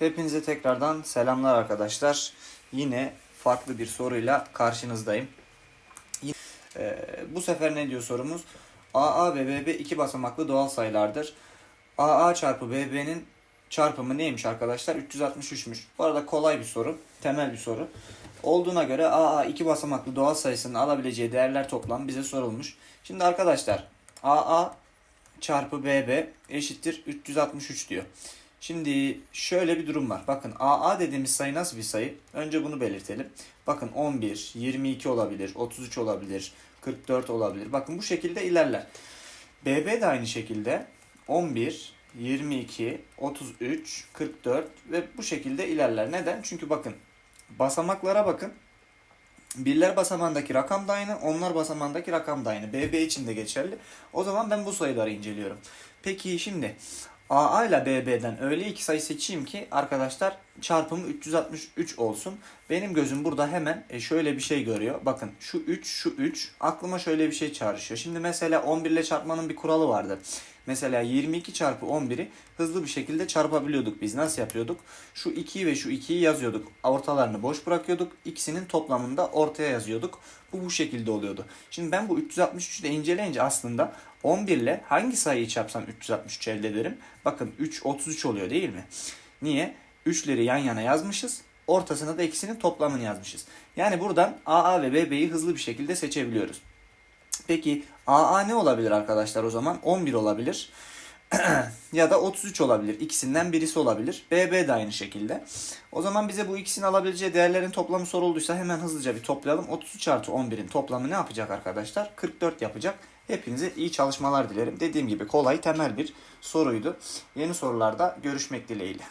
Hepinize tekrardan selamlar arkadaşlar. Yine farklı bir soruyla karşınızdayım. Ee, bu sefer ne diyor sorumuz? AA ve BB iki basamaklı doğal sayılardır. AA çarpı BB'nin çarpımı neymiş arkadaşlar? 363'müş. Bu arada kolay bir soru. Temel bir soru. Olduğuna göre AA iki basamaklı doğal sayısının alabileceği değerler toplam bize sorulmuş. Şimdi arkadaşlar AA çarpı BB eşittir 363 diyor. Şimdi şöyle bir durum var. Bakın AA dediğimiz sayı nasıl bir sayı? Önce bunu belirtelim. Bakın 11, 22 olabilir, 33 olabilir, 44 olabilir. Bakın bu şekilde ilerler. BB de aynı şekilde 11, 22, 33, 44 ve bu şekilde ilerler. Neden? Çünkü bakın basamaklara bakın. Birler basamağındaki rakam da aynı, onlar basamağındaki rakam da aynı. BB için de geçerli. O zaman ben bu sayıları inceliyorum. Peki şimdi AA ile BB'den öyle iki sayı seçeyim ki arkadaşlar çarpımı 363 olsun. Benim gözüm burada hemen e, şöyle bir şey görüyor. Bakın şu 3 şu 3 aklıma şöyle bir şey çağrışıyor. Şimdi mesela 11 ile çarpmanın bir kuralı vardı. Mesela 22 çarpı 11'i hızlı bir şekilde çarpabiliyorduk biz. Nasıl yapıyorduk? Şu 2'yi ve şu 2'yi yazıyorduk. Ortalarını boş bırakıyorduk. İkisinin toplamını da ortaya yazıyorduk. Bu bu şekilde oluyordu. Şimdi ben bu 363'ü de inceleyince aslında 11 ile hangi sayıyı çarpsam 363 elde ederim? Bakın 3 33 oluyor değil mi? Niye? 3'leri yan yana yazmışız. Ortasına da ikisinin toplamını yazmışız. Yani buradan AA ve BB'yi hızlı bir şekilde seçebiliyoruz. Peki AA ne olabilir arkadaşlar o zaman? 11 olabilir. ya da 33 olabilir. İkisinden birisi olabilir. BB de aynı şekilde. O zaman bize bu ikisini alabileceği değerlerin toplamı sorulduysa hemen hızlıca bir toplayalım. 33 artı 11'in toplamı ne yapacak arkadaşlar? 44 yapacak. Hepinize iyi çalışmalar dilerim. Dediğim gibi kolay temel bir soruydu. Yeni sorularda görüşmek dileğiyle.